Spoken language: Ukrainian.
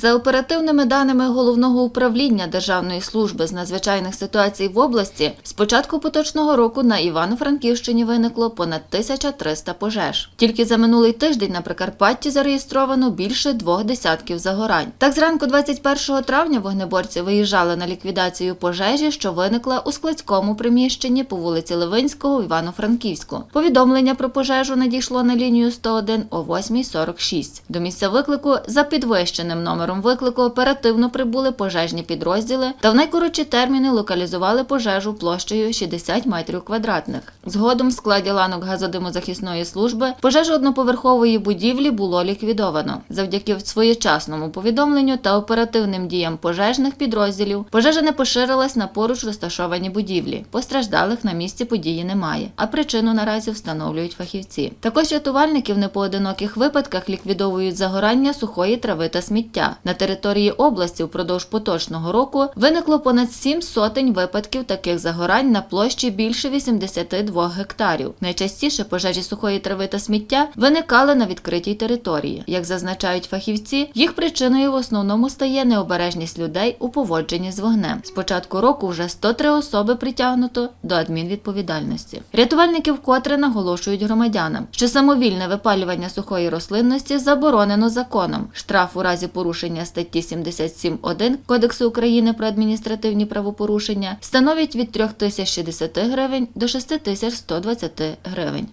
За оперативними даними головного управління Державної служби з надзвичайних ситуацій в області, з початку поточного року на Івано-Франківщині виникло понад 1300 пожеж. Тільки за минулий тиждень на Прикарпатті зареєстровано більше двох десятків загорань. Так, зранку 21 травня вогнеборці виїжджали на ліквідацію пожежі, що виникла у складському приміщенні по вулиці Левинського в Івано-Франківську. Повідомлення про пожежу надійшло на лінію 101 о 8.46. До місця виклику за підвищеним номером виклику оперативно прибули пожежні підрозділи та в найкоротші терміни локалізували пожежу площею 60 метрів квадратних. Згодом в складі ланок газодимозахисної служби пожежу одноповерхової будівлі було ліквідовано. Завдяки своєчасному повідомленню та оперативним діям пожежних підрозділів пожежа не поширилась на поруч розташовані будівлі. Постраждалих на місці події немає, а причину наразі встановлюють фахівці. Також рятувальники в непоодиноких випадках ліквідовують загорання сухої трави та сміття. На території області впродовж поточного року виникло понад сім сотень випадків таких загорань на площі більше 82 гектарів. Найчастіше пожежі сухої трави та сміття виникали на відкритій території. Як зазначають фахівці, їх причиною в основному стає необережність людей у поводженні з вогнем. З початку року вже 103 особи притягнуто до адмінвідповідальності. Рятувальники вкотре наголошують громадянам, що самовільне випалювання сухої рослинності заборонено законом. Штраф у разі порушення статті 77.1 Кодексу України про адміністративні правопорушення становить від 3060 гривень до 6120 гривень.